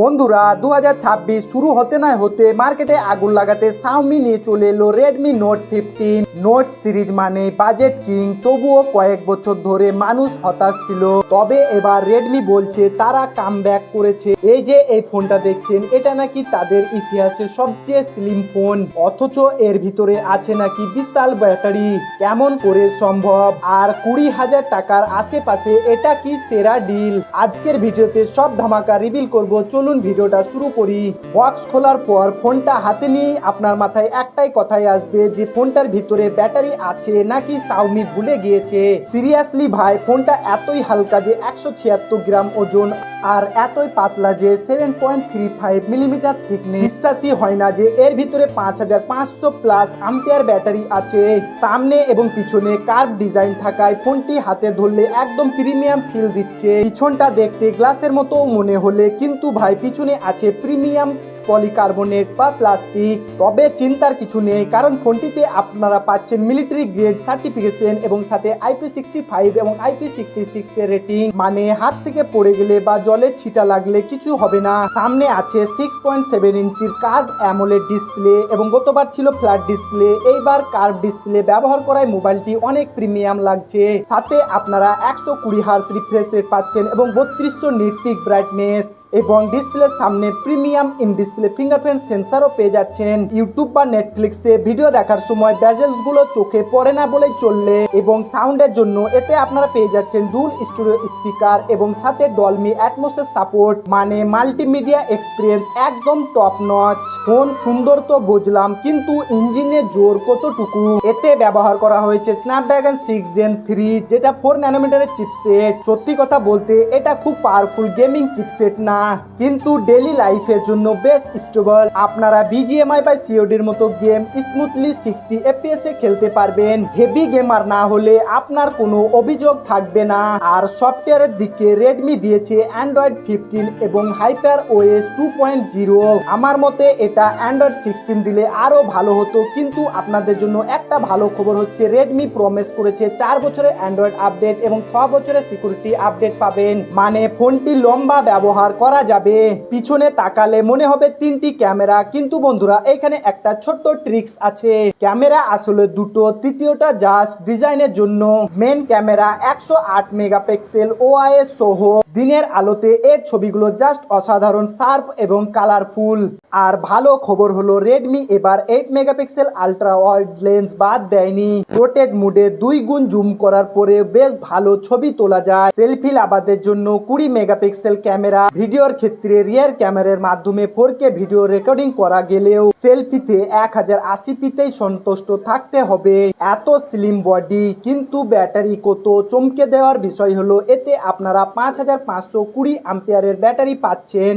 বন্ধুরা দু হাজার ছাব্বিশ শুরু হতে না হতে মার্কেটে আগুন লাগাতে সাউমি নিয়ে চলে এলো Redmi note fifteen note series মানে বাজেট কিং তবুও কয়েক বছর ধরে মানুষ হতাশ ছিল। তবে এবার রেডমি বলছে তারা কাম করেছে। এই যে এই ফোনটা দেখছেন, এটা নাকি তাদের ইতিহাসে সবচেয়ে স্লিম ফোন অথচ এর ভিতরে আছে নাকি বিশাল ব্যাটারি। কেমন করে সম্ভব? আর কুড়ি হাজার টাকার আশেপাশে এটা কি সেরা ডিল আজকের ভিডিওতে সব ধামাকা রিভিল করব। চলুন ভিডিওটা শুরু করি। বক্স খোলার পর ফোনটা হাতে নিয়ে আপনার মাথায় একটাই কথাই আসবে, যে ফোনটার ভিতরে ব্যাটারি আছে নাকি সাউমি ভুলে গিয়েছে। সিরিয়াসলি ভাই, ফোনটা এতই হালকা যে একশো ছিয়াত্তর গ্রাম ওজন আর এতই পাতলা যে seven point three five millimetre thickness বিশ্বাসই হয় না যে এর ভিতরে পাঁচ হাজার পাঁচশো প্লাস আম্পিয়ার ব্যাটারি আছে। সামনে এবং পিছনে কার্ভ ডিজাইন থাকায় ফোনটি হাতে ধরলে একদম প্রিমিয়াম ফিল দিচ্ছে। পিছনটা দেখতে গ্লাসের মতো মনে হলে, কিন্তু ভাই পিছনে আছে প্রিমিয়াম পলিকার্বনেট বা প্লাস্টিক। তবে চিন্তার কিছু নেই, কারণ ফোনটিতে আপনারা পাচ্ছেন মিলিটারি গ্রেড সার্টিফিকেশন এবং সাথে আইপি সিক্সটি ফাইভ এবং আইপি সিক্সটি সিক্স এর রেটিং। মানে হাত থেকে পড়ে গেলে বা জলের ছিটা লাগলে কিছু হবে না। সামনে আছে সিক্স পয়েন্ট সেভেন ইঞ্চির কার্ভ অ্যামোলেড ডিসপ্লে এবং গতবার ছিল ফ্ল্যাট ডিসপ্লে। এইবার কার্ভ ডিসপ্লে ব্যবহার করায় মোবাইলটি অনেক প্রিমিয়াম লাগছে। সাথে আপনারা একশো কুড়ি হার্স রিফ্রেশ রেট পাচ্ছেন এবং বত্রিশশো নিট পিক ব্রাইটনেস। এবং ডিসপ্লের সামনে প্রিমিয়াম ইন ডিসপ্লে ফিঙ্গারপ্রিন্ট সেন্সারও পেয়ে যাচ্ছেন। ইউটিউব বা নেটফ্লিক্সে ভিডিও দেখার সময় ব্যাজেলসগুলো চোখে পড়ে না বলেই চললে এবং সাউন্ডের জন্য এতে আপনারা পেয়ে যাচ্ছেন ডুল স্টুডিও স্পিকার এবং সাথে ডলমি অ্যাটমোসের সাপোর্ট মানে মাল্টিমিডিয়া এক্সপিরিয়েন্স একদম টপ নচ ফোন সুন্দর তো বুঝলাম, কিন্তু ইঞ্জিনের জোর কতটুকু? এতে ব্যবহার করা হয়েছে স্ন্যাপড্রাগন সিক্স জেন থ্রি যেটা ফোর ন্যানোমিটারের চিপসেট সত্যি কথা বলতে, এটা খুব পাওয়ারফুল গেমিং চিপসেট না। কিন্তু ডেলি লাইফের জন্য বেশ স্টেবল আপনারা বিজিএমআই বা সিওডির মতো গেম স্মুথলি সিক্সটি এফপিএস এ খেলতে পারবেন। হেভি গেমার না হলে আপনার কোনো অভিযোগ থাকবে না। আর সফটওয়্যারের দিকে রেডমি দিয়েছে অ্যান্ড্রয়েড ফিফটিন এবং hyper OS two point zero আমার মতে এটা অ্যান্ড্রয়েড সিক্সটিন দিলে আরও ভালো হতো। কিন্তু আপনাদের জন্য একটা ভালো খবর হচ্ছে রেডমি প্রমিস করেছে চার বছরের অ্যান্ড্রয়েড আপডেট এবং ছ বছরের সিকিউরিটি আপডেট পাবেন। মানে ফোনটি লম্বা ব্যবহার করা যাবে। পিছনে তাকালে মনে হবে তিনটি ক্যামেরা, কিন্তু বন্ধুরা, এখানে একটা ছোট্ট ট্রিক্স আছে। ক্যামেরা আসলে দুটো, তৃতীয়টা জাস্ট ডিজাইনের জন্য। মেন ক্যামেরা একশো আট মেগাপিক্সেল ওআইএস সহ। দিনের আলোতে এর ছবিগুলো জাস্ট অসাধারণ, শার্প এবং কালারফুল আর ভালো খবর হলো রেডমি এবার eight megapixel ultra wide lens বাদ দেয়নি। রোটেড মুডে দুই গুণ জুম করার পরে বেশ ভালো ছবি তোলা যায়। সেলফি লাভাদের জন্য কুড়ি মেগাপিক্সেল ক্যামেরা। ভিডিওর ক্ষেত্রে রিয়ার ক্যামেরার মাধ্যমে ফোর কে ভিডিও রেকর্ডিং করা গেলেও সেলফিতে এক হাজার আশি পিতেই সন্তুষ্ট থাকতে হবে। এত স্লিম বডি কিন্তু ব্যাটারি কত চমকে দেওয়ার বিষয় হলো, এতে আপনারা পাঁচ হাজার পাঁচশো কুড়ি আম্পিয়ারের ব্যাটারি পাচ্ছেন।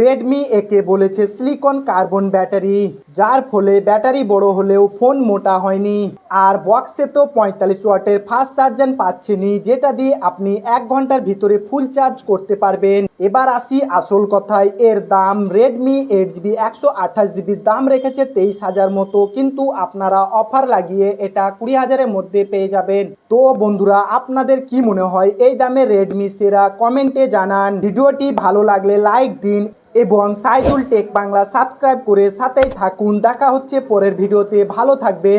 রেডমি একে বলেছে সিলিকন কার্বন ব্যাটারি যার ফলে ব্যাটারি বড় হলেও ফোন মোটা হয়নি। আর বক্সে তো পঁয়তাল্লিশ ওয়াটের ফাস্ট চার্জার পাচ্ছেনই, যেটা দিয়ে আপনি এক ঘণ্টার ভিতরে ফুল চার্জ করতে পারবেন। এবার আসি আসল কথায়, এর দাম রেডমি এইট জিবি একশো আঠাশ জিবির দাম রেখেছে তেইশ হাজার মতো, কিন্তু আপনারা অফার লাগিয়ে এটা কুড়ি হাজারের মধ্যে পেয়ে যাবেন। তো বন্ধুরা, আপনাদের কি মনে হয়, এই দামে রেডমি সেরা? কমেন্টে জানান। ভিডিওটি ভালো লাগলে লাইক দিন এবং সাইদুল টেক বাংলা সাবস্ক্রাইব করে সাথেই থাকুন। দেখা হচ্ছে পরের ভিডিওতে। ভালো থাকবে